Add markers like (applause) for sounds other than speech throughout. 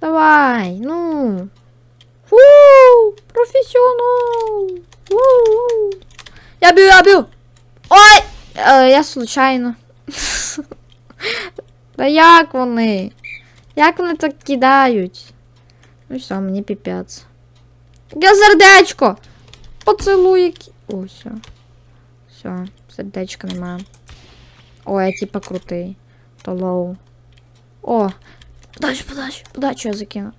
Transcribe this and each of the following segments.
Давай, ну. Фу, професіонал. У-у. Я б'ю, я б'ю. Ой! Е, я случайно. (laughs) Та як вони? Як вони так кидають? Ну все, мені піпець. Я сердечко! Поцілуй які. О, все. Все, сердечка немає. О, я типа крутий. То лоу. О! Подачу, подачу, подачу я закину.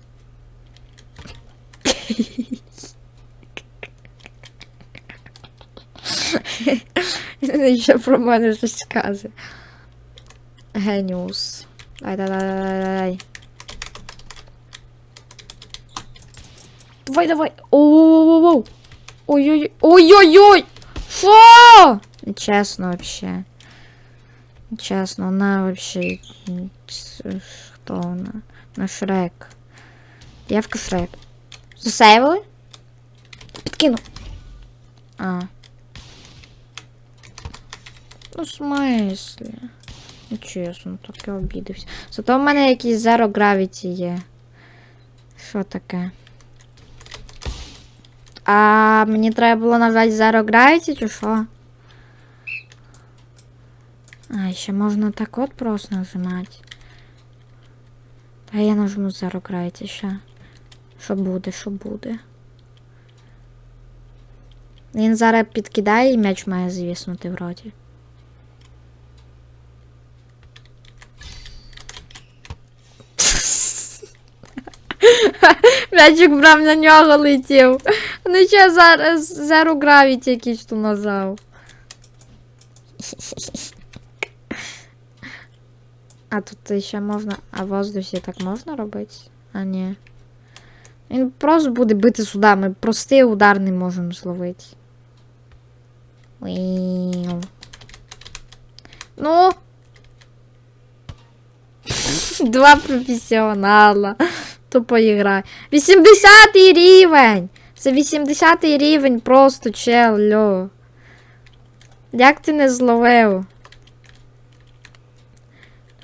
(laughs) Ще про мене щось каже. Геніус. Дай, дай, дай, дай, дай. Давай, давай. Оу-оу-оу. Ой-ой-ой. Ой-ой-ой. Що? Нечесно вообще. Нечесно, вона вообще... Хто вона? На Шрек. Явка Шрек. Засейвили? Підкину. А. Ну, в смислі? Ну, чесно, так я обідався. Зато в мене якийсь Zero Gravity є. Що таке? А мені треба було нажати Zero Gravity, чи що? А, ще можна так от просто нажимати. Та я нажму Gravity ще. Що буде, що буде. Він зараз підкидає і м'яч має звіснути вроді. (laughs) М'ячик прям на нього летів. Ну ще зараз Zero Gravity якийсь тут назвав. (laughs) А тут ще можна. А в воздусі так можна робити? А ні. Він просто буде бити сюди. Ми простий удар не можемо зловити. Ну. (laughs) Два професіонала. То поіграй. 80 рівень! Це 80 рівень просто чел, льо. Як ти не зловив?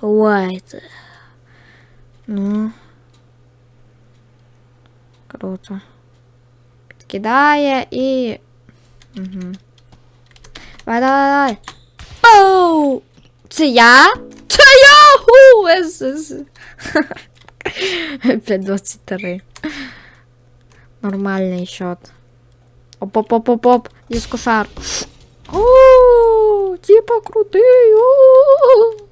Давайте. Ну. Круто. Підкидає і. Угу. Давай, давай, давай. Оу! Це я? Це я! Ху! Ес, ес. 5.23. Нормальний счет. Оп-оп-оп-оп-оп. Дискошар. О, типа крутий. о.